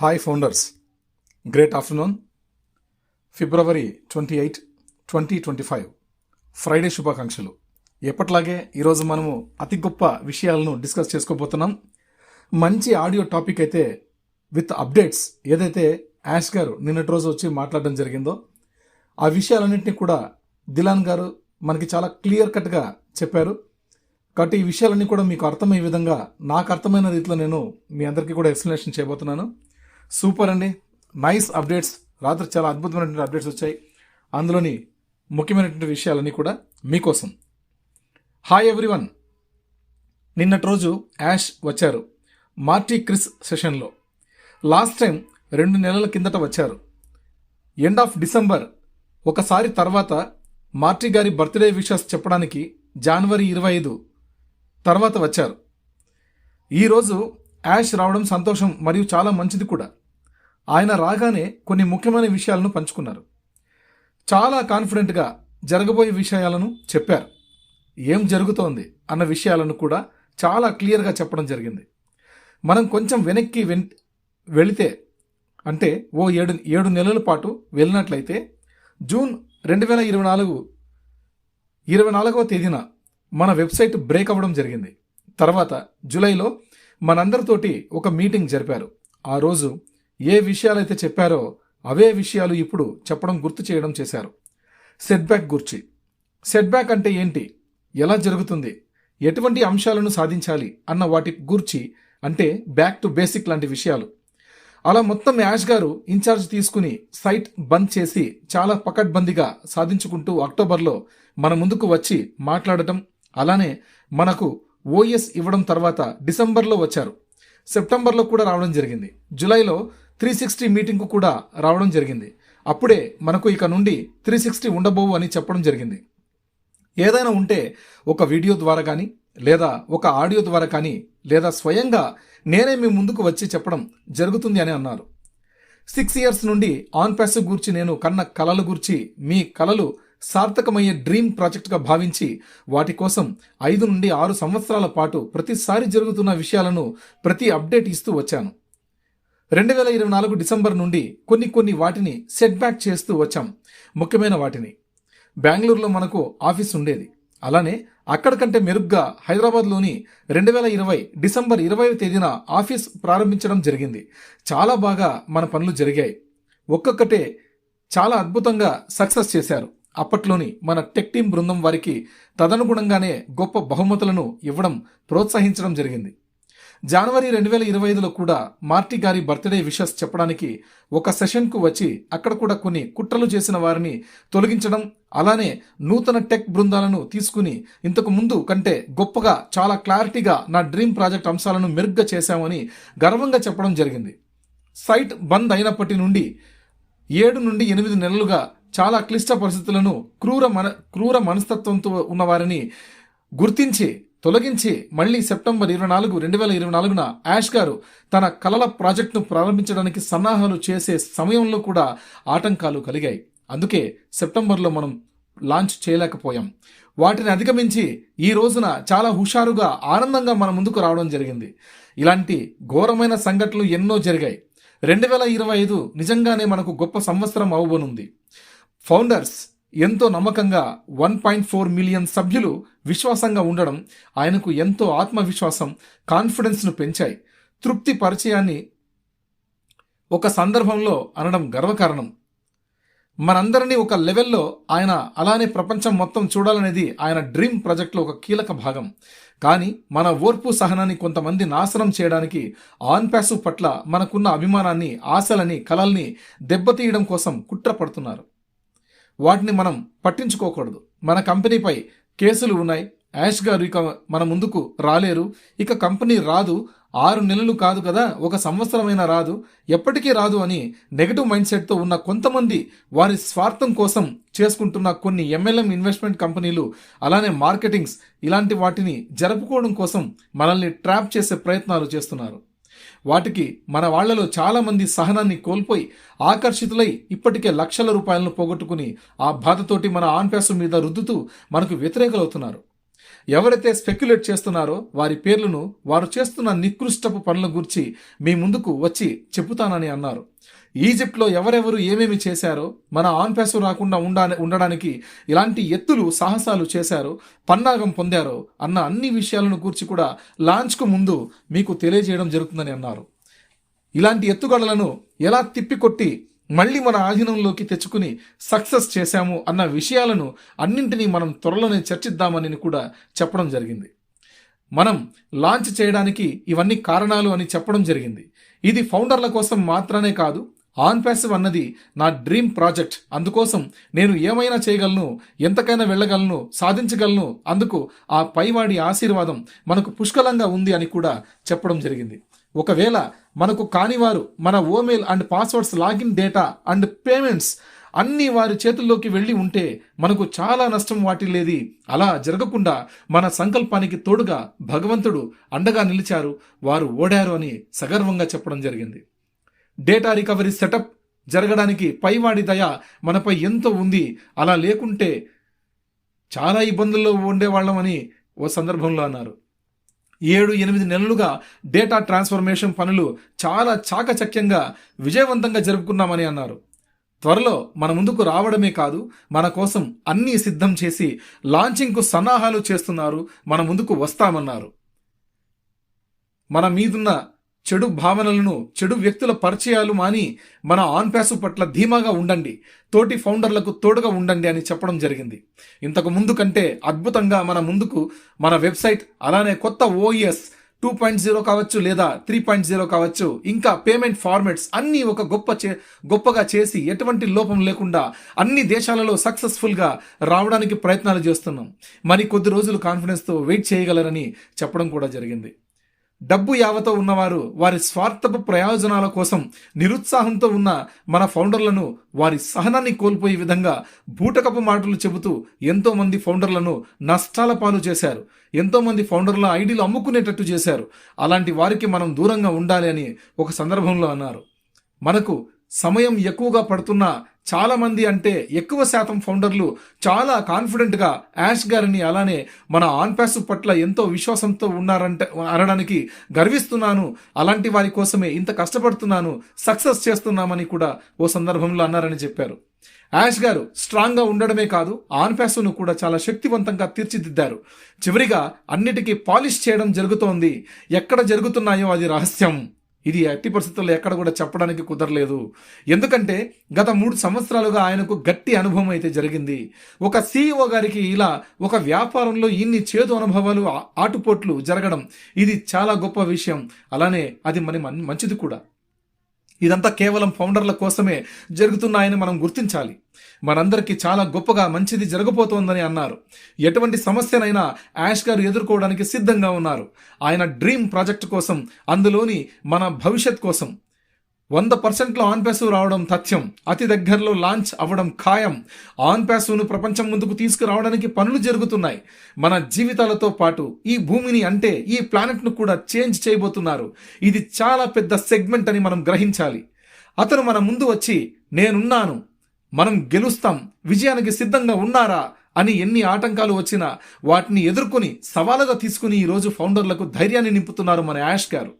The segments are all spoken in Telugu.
Hi founders great afternoon February twenty eight twenty twenty five Friday శుభాకాంక్షలు. ఎప్పట్లాగే ఈరోజు మనము అతి గొప్ప విషయాలను డిస్కస్ చేసుకోబోతున్నాం. మంచి ఆడియో టాపిక్ అయితే విత్ అప్డేట్స్ ఏదైతే యాష్ గారు నిన్నటి రోజు వచ్చి మాట్లాడడం జరిగిందో ఆ విషయాలన్నింటినీ కూడా దిలాన్ గారు మనకి చాలా క్లియర్ కట్గా చెప్పారు. కాబట్టి ఈ విషయాలన్నీ కూడా మీకు అర్థమయ్యే విధంగా నాకు అర్థమైన రీతిలో నేను మీ అందరికీ కూడా ఎక్స్ప్లెనేషన్ చేయబోతున్నాను. సూపర్ అండి. Nice updates. రాత్రి చాలా అద్భుతమైనటువంటి అప్డేట్స్ వచ్చాయి. అందులోని ముఖ్యమైనటువంటి విషయాలన్నీ కూడా మీకోసం. హాయ్ ఎవ్రీవన్ నిన్నటి రోజు యాష్ వచ్చారు. మార్టీ క్రిస్ సెషన్లో. లాస్ట్ టైం రెండు నెలల కిందట వచ్చారు. End of December. ఒకసారి తర్వాత మార్టీ గారి బర్త్డే విషెస్ చెప్పడానికి జనవరి ఇరవై ఐదు తర్వాత వచ్చారు. ఈరోజు యాష్ రావడం సంతోషం మరియు చాలా మంచిది కూడా. ఆయన రాగానే కొన్ని ముఖ్యమైన విషయాలను పంచుకున్నారు. చాలా కాన్ఫిడెంట్గా జరగబోయే విషయాలను చెప్పారు. ఏం జరుగుతోంది అన్న విషయాలను కూడా చాలా క్లియర్గా చెప్పడం జరిగింది. మనం కొంచెం వెనక్కి వెన్ వెళితే అంటే ఓ ఏడు ఏడు నెలల పాటు వెళ్ళినట్లయితే జూన్ రెండు వేల ఇరవై నాలుగు ఇరవై నాలుగవ తేదీన మన వెబ్సైట్ బ్రేక్ అవ్వడం జరిగింది. తర్వాత జూలైలో మనందరితోటి ఒక మీటింగ్ జరిపారు. ఆ రోజు ఏ విషయాలైతే చెప్పారో అవే విషయాలు ఇప్పుడు చెప్పడం గుర్తు చేయడం చేశారు. సెట్బ్యాక్ గుర్చి. సెట్బ్యాక్ అంటే ఏంటి? ఎలా జరుగుతుంది? ఎటువంటి అంశాలను సాధించాలి అన్న వాటి గూర్చి అంటే బ్యాక్ టు బేసిక్ లాంటి విషయాలు. అలా మొత్తం యాష్ గారు ఇన్ఛార్జ్ తీసుకుని సైట్ బంద్ చేసి చాలా పకడ్బందీగా సాధించుకుంటూ అక్టోబర్లో మన ముందుకు వచ్చి మాట్లాడటం అలానే మనకు ఓఎస్ ఇవ్వడం తర్వాత డిసెంబర్లో వచ్చారు. సెప్టెంబర్లో కూడా రావడం జరిగింది. జూలైలో త్రీ సిక్స్టీ మీటింగ్కు కూడా రావడం జరిగింది. అప్పుడే మనకు ఇక నుండి త్రీ సిక్స్టీ ఉండబోవు అని చెప్పడం జరిగింది. ఏదైనా ఉంటే ఒక వీడియో ద్వారా కానీ లేదా ఒక ఆడియో ద్వారా కానీ లేదా స్వయంగా నేనే మీ ముందుకు వచ్చి చెప్పడం జరుగుతుంది అని అన్నారు. సిక్స్ ఇయర్స్ నుండి ఆన్ ప్యాసివ్ గూర్చి నేను కన్న కలల గూర్చి మీ కలలు సార్థకమయ్యే డ్రీమ్ ప్రాజెక్టుగా భావించి వాటి కోసం ఐదు నుండి ఆరు సంవత్సరాల పాటు ప్రతిసారి జరుగుతున్న విషయాలను ప్రతి అప్డేట్ ఇస్తూ వచ్చాను. రెండు వేల ఇరవై నాలుగు డిసెంబర్ నుండి కొన్ని కొన్ని వాటిని సెట్ బ్యాక్ చేస్తూ వచ్చాం. ముఖ్యమైన వాటిని. బెంగళూరులో మనకు ఆఫీస్ ఉండేది. అలానే అక్కడికంటే మెరుగ్గా హైదరాబాద్లోని రెండు వేల ఇరవై డిసెంబర్ ఇరవై తేదీన ఆఫీస్ ప్రారంభించడం జరిగింది. చాలా బాగా మన పనులు జరిగాయి. ఒక్కొక్కటే చాలా అద్భుతంగా సక్సెస్ చేశారు. అప్పట్లోని మన టెక్ టీం బృందం వారికి తదనుగుణంగానే గొప్ప బహుమతులను ఇవ్వడం ప్రోత్సహించడం జరిగింది. జనవరి రెండు వేల ఇరవై ఐదులో కూడా మార్టీ గారి బర్త్డే విషెస్ చెప్పడానికి ఒక సెషన్కు వచ్చి అక్కడ కూడా కొన్ని కుట్రలు చేసిన వారిని తొలగించడం అలానే నూతన టెక్ బృందాలను తీసుకుని ఇంతకు ముందు కంటే గొప్పగా చాలా క్లారిటీగా నా డ్రీమ్ ప్రాజెక్ట్ అంశాలను మెరుగ్గా చేశామని గర్వంగా చెప్పడం జరిగింది. సైట్ బంద్ అయినప్పటి నుండి ఏడు నుండి ఎనిమిది నెలలుగా చాలా క్లిష్ట పరిస్థితులను క్రూర మన క్రూర మనస్తత్వంతో ఉన్నవారిని గుర్తించి తొలగించి మళ్ళీ సెప్టెంబర్ ఇరవై నాలుగు రెండు వేల ఇరవై నాలుగున యాష్ గారు తన కలల ప్రాజెక్టును ప్రారంభించడానికి సన్నాహాలు చేసే సమయంలో కూడా ఆటంకాలు కలిగాయి. అందుకే సెప్టెంబర్లో మనం లాంచ్ చేయలేకపోయాం. వాటిని అధిగమించి ఈ రోజున చాలా హుషారుగా ఆనందంగా మన ముందుకు రావడం జరిగింది. ఇలాంటి ఘోరమైన సంఘటనలు ఎన్నో జరిగాయి. రెండు వేల ఇరవై ఐదు నిజంగానే మనకు గొప్ప సంవత్సరం అవ్వబోనుంది ఫౌండర్స్ ఎంతో నమ్మకంగా వన్ పాయింట్ ఫోర్ మిలియన్ సభ్యులు విశ్వాసంగా ఉండడం ఆయనకు ఎంతో ఆత్మవిశ్వాసం కాన్ఫిడెన్స్ను పెంచాయి. తృప్తి పరిచయాన్ని ఒక సందర్భంలో అనడం గర్వకారణం. మనందరినీ ఒక లెవెల్లో ఆయన అలానే ప్రపంచం మొత్తం చూడాలనేది ఆయన డ్రీమ్ ప్రాజెక్ట్లో ఒక కీలక భాగం. కానీ మన ఓర్పు సహనాన్ని కొంతమంది నాశనం చేయడానికి ఆన్ ప్యాసు పట్ల మనకున్న అభిమానాన్ని ఆశలని కలల్ని దెబ్బతీయడం కోసం కుట్ర పడుతున్నారు వాటిని మనం పట్టించుకోకూడదు. మన కంపెనీపై కేసులు ఉన్నాయి. యాష్ గారు ఇక మన ముందుకు రాలేరు. ఇక కంపెనీ రాదు. ఆరు నెలలు కాదు కదా. ఒక సంవత్సరమైనా రాదు. ఎప్పటికీ రాదు అని నెగటివ్ మైండ్ సెట్తో ఉన్న కొంతమంది వారి స్వార్థం కోసం చేసుకుంటున్న కొన్ని ఎంఎల్ఎం ఇన్వెస్ట్మెంట్ కంపెనీలు అలానే మార్కెటింగ్స్ ఇలాంటి వాటిని జరుపుకోవడం కోసం మనల్ని ట్రాప్ చేసే ప్రయత్నాలు చేస్తున్నారు. వాటికి మన వాళ్ళలో చాలామంది సహనాన్ని కోల్పోయి ఆకర్షితులై ఇప్పటికే లక్షల రూపాయలను పోగొట్టుకుని ఆ బాధతోటి మన ఆన్ప్యాసు మీద రుద్దుతూ మనకు వ్యతిరేకలవుతున్నారు. ఎవరైతే స్పెక్యులేట్ చేస్తున్నారో వారి పేర్లను వారు చేస్తున్న నికృష్టపు పనుల గురించి మీ ముందుకు వచ్చి చెబుతానని అన్నారు. ఈజిప్ట్లో ఎవరెవరు ఏమేమి చేశారో మన ఆన్పేసం రాకుండా ఉండా ఉండడానికి ఇలాంటి ఎత్తులు సాహసాలు చేశారో పన్నాగం పొందారో అన్న అన్ని విషయాలను గూర్చి కూడా లాంచ్కు ముందు మీకు తెలియజేయడం జరుగుతుందని అన్నారు. ఇలాంటి ఎత్తుగడలను ఎలా తిప్పికొట్టి మళ్ళీ మన ఆధీనంలోకి తెచ్చుకుని సక్సెస్ చేశాము అన్న విషయాలను అన్నింటినీ మనం త్వరలోనే చర్చిద్దామని కూడా చెప్పడం జరిగింది. మనం లాంచ్ చేయడానికి ఇవన్నీ కారణాలు అని చెప్పడం జరిగింది. ఇది ఫౌండర్ల కోసం మాత్రమే కాదు ఆన్ ప్యాసివ్ అన్నది నా డ్రీమ్ ప్రాజెక్ట్. అందుకోసం నేను ఏమైనా చేయగలను ఎంతకైనా వెళ్ళగలను సాధించగలను అందుకు ఆ పైవాడి ఆశీర్వాదం మనకు పుష్కలంగా ఉంది అని కూడా చెప్పడం జరిగింది. ఒకవేళ మనకు కానివారు మన Omail and passwords login data and payments అన్ని వారి చేతుల్లోకి వెళ్ళి ఉంటే మనకు చాలా నష్టం వాటిల్లేది. అలా జరగకుండా మన సంకల్పానికి తోడుగా భగవంతుడు అండగా నిలిచారు వారు ఓడారు అని సగర్వంగా చెప్పడం జరిగింది. డేటా రికవరీ సెటప్ జరగడానికి పైవాడి దయ మనపై ఎంతో ఉంది? అలా లేకుంటే చాలా ఇబ్బందుల్లో ఉండేవాళ్ళమని ఓ సందర్భంలో అన్నారు. ఏడు ఎనిమిది నెలలుగా డేటా ట్రాన్స్ఫర్మేషన్ పనులు చాలా చాకచక్యంగా విజయవంతంగా జరుపుకున్నామని అన్నారు. త్వరలో మన ముందుకు రావడమే కాదు మన కోసం అన్నీ సిద్ధం చేసి లాంచింగ్కు సన్నాహాలు చేస్తున్నారు మన ముందుకు వస్తామన్నారు. మన మీదున్న చెడు భావనలను చెడు వ్యక్తుల పరిచయాలు మాని మన ఆన్ ప్యాసు పట్ల ధీమాగా ఉండండి. తోటి ఫౌండర్లకు తోడుగా ఉండండి అని చెప్పడం జరిగింది. ఇంతకు ముందు కంటే అద్భుతంగా మన ముందుకు మన వెబ్సైట్ అలానే కొత్త ఓఎస్ టూ పాయింట్ జీరో కావచ్చు లేదా త్రీ పాయింట్ జీరో కావచ్చు ఇంకా పేమెంట్ ఫార్మాట్స్ అన్నీ ఒక గొప్ప చే గొప్పగా చేసి ఎటువంటి లోపం లేకుండా అన్ని దేశాలలో సక్సెస్ఫుల్గా రావడానికి ప్రయత్నాలు చేస్తున్నాం. మరి కొద్ది రోజులు కాన్ఫిడెన్స్తో వెయిట్ చేయగలరని చెప్పడం కూడా జరిగింది. డబ్బు యావతో ఉన్నవారు వారి స్వార్థపు ప్రయోజనాల కోసం నిరుత్సాహంతో ఉన్న మన ఫౌండర్లను వారి సహనాన్ని కోల్పోయే విధంగా బూటకపు మాటలు చెబుతూ ఎంతోమంది ఫౌండర్లను నష్టాల పాలు చేశారు. ఎంతోమంది ఫౌండర్ల ఐడీలు అమ్ముకునేటట్టు చేశారు. అలాంటి వారికి మనం దూరంగా ఉండాలి అని ఒక సందర్భంలో అన్నారు. మనకు సమయం ఎక్కువగా పడుతున్న చాలా మంది అంటే ఎక్కువ శాతం ఫౌండర్లు చాలా కాన్ఫిడెంట్గా యాష్ గారిని అలానే మన ఆన్పాస్ పట్ల ఎంతో విశ్వాసంతో ఉన్నారంటే అనడానికి గర్విస్తున్నాను. అలాంటి వారి కోసమే ఇంత కష్టపడుతున్నాను. సక్సెస్ చేస్తున్నామని కూడా ఓ సందర్భంలో అన్నారని చెప్పారు. యాష్ గారు స్ట్రాంగ్గా ఉండడమే కాదు ఆన్ప్యాసును కూడా చాలా శక్తివంతంగా తీర్చిదిద్దారు. చివరిగా అన్నిటికీ పాలిష్ చేయడం జరుగుతోంది. ఎక్కడ జరుగుతున్నాయో అది రహస్యం. ఇది ఎట్టి పరిస్థితుల్లో ఎక్కడ కూడా చెప్పడానికి కుదరలేదు. ఎందుకంటే గత మూడు సంవత్సరాలుగా ఆయనకు గట్టి అనుభవం అయితే జరిగింది. ఒక సీఈఓ గారికి ఇలా ఒక వ్యాపారంలో ఇన్ని చేదు అనుభవాలు ఆటుపోట్లు జరగడం ఇది చాలా గొప్ప విషయం. అలానే అది మరి మంచిది కూడా. ఇదంతా కేవలం ఫౌండర్ల కోసమే జరుగుతున్నాయని మనం గుర్తించాలి. మనందరికీ చాలా గొప్పగా మంచిది జరగబోతోందని అన్నారు. ఎటువంటి సమస్యనైనా యాష్ గారు ఎదుర్కోవడానికి సిద్ధంగా ఉన్నారు. ఆయన డ్రీమ్ ప్రాజెక్ట్ కోసం అందులోని మన భవిష్యత్ కోసం వంద పర్సెంట్లో ఆన్ రావడం తథ్యం. అతి దగ్గరలో లాంచ్ అవ్వడం ఖాయం. ఆన్ ప్రపంచం ముందుకు తీసుకురావడానికి పనులు జరుగుతున్నాయి. మన జీవితాలతో పాటు ఈ భూమిని అంటే ఈ ప్లానెట్ను కూడా చేంజ్ చేయబోతున్నారు. ఇది చాలా పెద్ద సెగ్మెంట్ అని మనం గ్రహించాలి. అతను మన ముందు వచ్చి నేనున్నాను. మనం గెలుస్తాం. విజయానికి సిద్ధంగా ఉన్నారా? అని ఎన్ని ఆటంకాలు వచ్చినా వాటిని ఎదుర్కొని సవాలుగా తీసుకుని ఈరోజు ఫౌండర్లకు ధైర్యాన్ని నింపుతున్నారు మన యాష్ గారు.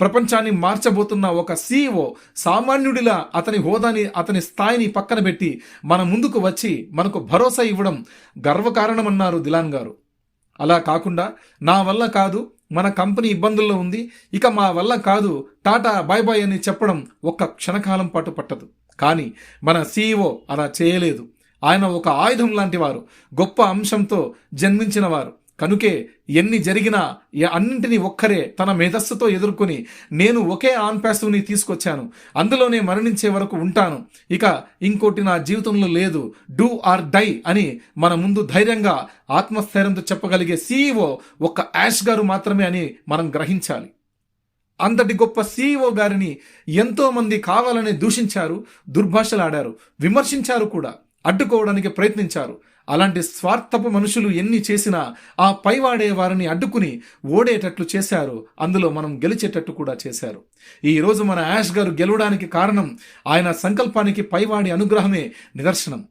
ప్రపంచాన్ని మార్చబోతున్న ఒక సీఈఓ సామాన్యుడిలా అతని హోదాని అతని స్థాయిని పక్కన పెట్టి మన ముందుకు వచ్చి మనకు భరోసా ఇవ్వడం గర్వకారణమన్నారు దిలాన్ గారు. అలా కాకుండా నా వల్ల కాదు మన కంపెనీ ఇబ్బందుల్లో ఉంది ఇక మా వల్ల కాదు టాటా బాయ్ బాయ్ అని చెప్పడం ఒక్క క్షణకాలం పాటు పట్టదు. కానీ మన సీఈఓ అలా చేయలేదు. ఆయన ఒక ఆయుధం లాంటి వారు గొప్ప అంశంతో జన్మించిన వారు. కనుకే ఎన్ని జరిగినా అన్నింటినీ ఒక్కరే తన మేధస్సుతో ఎదుర్కొని నేను ఒకే ఆన్ ప్యాసుని తీసుకొచ్చాను. అందులోనే మరణించే వరకు ఉంటాను. ఇక ఇంకోటి నా జీవితంలో లేదు. డూ ఆర్ డై అని మన ముందు ధైర్యంగా ఆత్మస్థైర్యంతో చెప్పగలిగే సీఈఓ ఒక్క యాష్ గారు మాత్రమే అని మనం గ్రహించాలి. అంతటి గొప్ప సీఈఓ గారిని ఎంతోమంది కావాలని దూషించారు దుర్భాషలాడారు విమర్శించారు కూడా. అడ్డుకోవడానికి ప్రయత్నించారు. అలాంటి స్వార్థపు మనుషులు ఎన్ని చేసినా ఆ పైవాడే వారిని అడ్డుకుని ఓడేటట్లు చేశారు. అందులో మనం గెలిచేటట్టు కూడా చేశారు. ఈరోజు మన యాష్ గారు గెలవడానికి కారణం ఆయన సంకల్పానికి పైవాడి అనుగ్రహమే నిదర్శనం.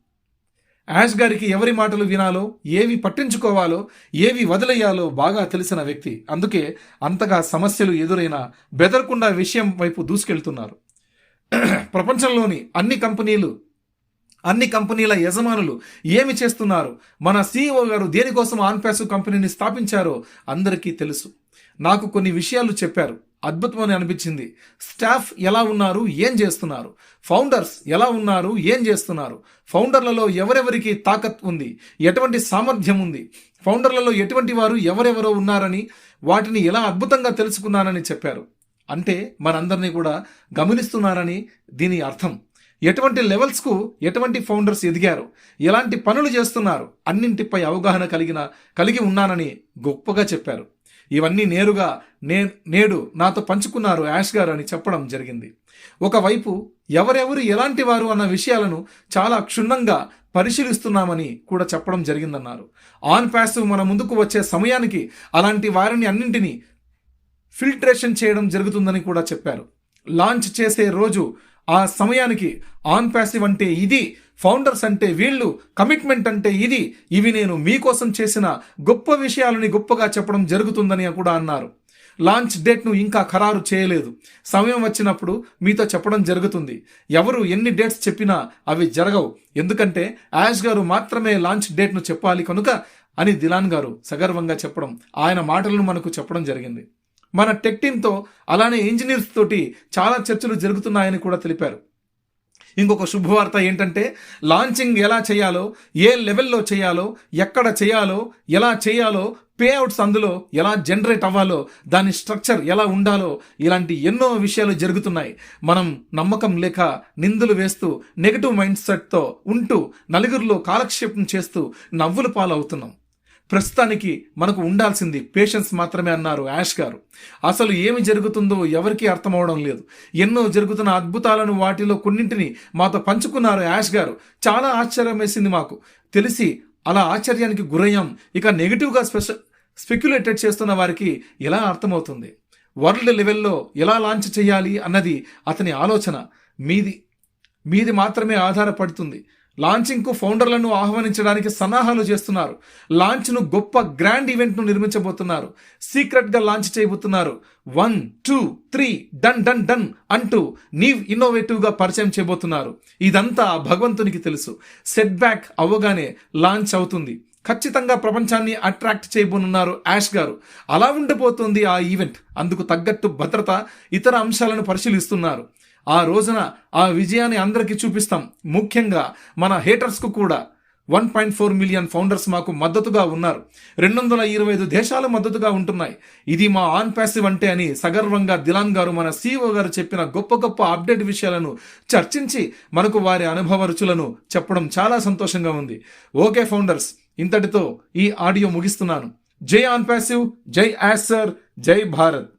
యాష్ గారికి ఎవరి మాటలు వినాలో ఏవి పట్టించుకోవాలో ఏవి వదిలేయాలో బాగా తెలిసిన వ్యక్తి. అందుకే అంతగా సమస్యలు ఎదురైనా బెదరకుండా విషయం వైపు దూసుకెళ్తున్నారు. ప్రపంచంలోని అన్ని కంపెనీలు అన్ని కంపెనీల యజమానులు ఏమి చేస్తున్నారు? మన సీఈఓ గారు దేనికోసం ఆన్పాస్ కంపెనీని స్థాపించారో అందరికీ తెలుసు. నాకు కొన్ని విషయాలు చెప్పారు. అద్భుతమని అనిపించింది. స్టాఫ్ ఎలా ఉన్నారు? ఏం చేస్తున్నారు? ఫౌండర్స్ ఎలా ఉన్నారు? ఏం చేస్తున్నారు? ఫౌండర్లలో ఎవరెవరికి తాకత్ ఉంది? ఎటువంటి సామర్థ్యం ఉంది? ఫౌండర్లలో ఎటువంటి వారు ఎవరెవరో ఉన్నారని వాటిని ఎలా అద్భుతంగా తెలుసుకున్నానని చెప్పారు. అంటే మనందరినీ కూడా గమనిస్తున్నారని దీని అర్థం. ఎటువంటి లెవెల్స్కు ఎటువంటి ఫౌండర్స్ ఎదిగారు? ఎలాంటి పనులు చేస్తున్నారు? అన్నింటిపై అవగాహన కలిగిన కలిగి ఉన్నానని గొప్పగా చెప్పారు. ఇవన్నీ నేరుగా నే నేడు నాతో పంచుకున్నారు యాష్ గారు అని చెప్పడం జరిగింది. ఒకవైపు ఎవరెవరు ఎలాంటి వారు అన్న విషయాలను చాలా క్షుణ్ణంగా పరిశీలిస్తున్నామని కూడా చెప్పడం జరిగిందన్నారు. ఆన్ ప్యాసివ్ మన ముందుకు వచ్చే సమయానికి అలాంటి వారిని అన్నింటినీ ఫిల్ట్రేషన్ చేయడం జరుగుతుందని కూడా చెప్పారు. లాంచ్ చేసే రోజు ఆ సమయానికి ఆన్ ప్యాసివ్ అంటే ఇది ఫౌండర్స్ అంటే వీళ్ళు కమిట్మెంట్ అంటే ఇది ఇవి నేను మీకోసం చేసిన గొప్ప విషయాలని గొప్పగా చెప్పడం జరుగుతుందని కూడా అన్నారు. లాంచ్ డేట్ను ఇంకా ఖరారు చేయలేదు. సమయం వచ్చినప్పుడు మీతో చెప్పడం జరుగుతుంది. ఎవరు ఎన్ని డేట్స్ చెప్పినా అవి జరగవు. ఎందుకంటే యాష్ గారు మాత్రమే లాంచ్ డేట్ను చెప్పాలి కనుక అని దిలాన్ గారు సగర్వంగా చెప్పడం ఆయన మాటలను మనకు చెప్పడం జరిగింది. మన టెక్ టీంతో అలానే ఇంజనీర్స్ తోటి చాలా చర్చలు జరుగుతున్నాయని కూడా తెలిపారు. ఇంకొక శుభవార్త ఏంటంటే లాంచింగ్ ఎలా చేయాలో ఏ లెవెల్లో చేయాలో ఎక్కడ చేయాలో ఎలా చేయాలో పే అవుట్స్ అందులో ఎలా జనరేట్ అవ్వాలో దాని స్ట్రక్చర్ ఎలా ఉండాలో ఇలాంటి ఎన్నో విషయాలు జరుగుతున్నాయి. మనం నమ్మకం లేక నిందులు వేస్తూ నెగటివ్ మైండ్ సెట్తో ఉంటూ నలుగురిలో కాలక్షేపం చేస్తూ నవ్వులు పాలవుతున్నాం. ప్రస్తుతానికి మనకు ఉండాల్సింది పేషెన్స్ మాత్రమే అన్నారు యాష్ గారు. అసలు ఏమి జరుగుతుందో ఎవరికీ అర్థమవడం లేదు. ఎన్నో జరుగుతున్న అద్భుతాలను వాటిలో కొన్నింటిని మాతో పంచుకున్నారు యాష్ గారు. చాలా ఆశ్చర్యం వేసింది మాకు. తెలిసి అలా ఆశ్చర్యానికి గురయ్యాం. ఇక నెగిటివ్గా స్పెషల్ స్పెక్యులేటెడ్ చేస్తున్న వారికి ఎలా అర్థమవుతుంది? వరల్డ్ లెవెల్లో ఎలా లాంచ్ చేయాలి అన్నది అతని ఆలోచన. మీది మీది మాత్రమే ఆధారపడుతుంది. లాంచింగ్కు ఫౌండర్లను ఆహ్వానించడానికి సన్నాహాలు చేస్తున్నారు. లాంచ్ను గొప్ప గ్రాండ్ ఈవెంట్ను నిర్మించబోతున్నారు. సీక్రెట్గా లాంచ్ చేయబోతున్నారు. One two three done done done అంటూ నీవ్ ఇన్నోవేటివ్గా పరిచయం చేయబోతున్నారు. ఇదంతా భగవంతునికి తెలుసు. సెట్ బ్యాక్ అవ్వగానే లాంచ్ అవుతుంది. ఖచ్చితంగా ప్రపంచాన్ని అట్రాక్ట్ చేయబోనున్నారు యాష్ గారు. అలా ఉండబోతోంది ఆ ఈవెంట్. అందుకు తగ్గట్టు భద్రత ఇతర అంశాలను పరిశీలిస్తున్నారు. ఆ రోజున ఆ విజయాన్ని అందరికీ చూపిస్తాం. ముఖ్యంగా మన హేటర్స్కు కూడా one point four million founders మాకు మద్దతుగా ఉన్నారు. రెండు వందల ఇరవై ఐదు దేశాలు మద్దతుగా ఉంటున్నాయి. ఇది మా ఆన్ ప్యాసివ్ అంటే అని సగర్వంగా దిలాన్ గారు మన సీఓ గారు చెప్పిన గొప్ప గొప్ప అప్డేట్ విషయాలను చర్చించి మనకు వారి అనుభవ రుచులను చెప్పడం చాలా సంతోషంగా ఉంది. ఓకే ఫౌండర్స్ ఇంతటితో ఈ ఆడియో ముగిస్తున్నాను. జై ఆన్ ప్యాసివ్ జై యాస్ సర్ జై భారత్.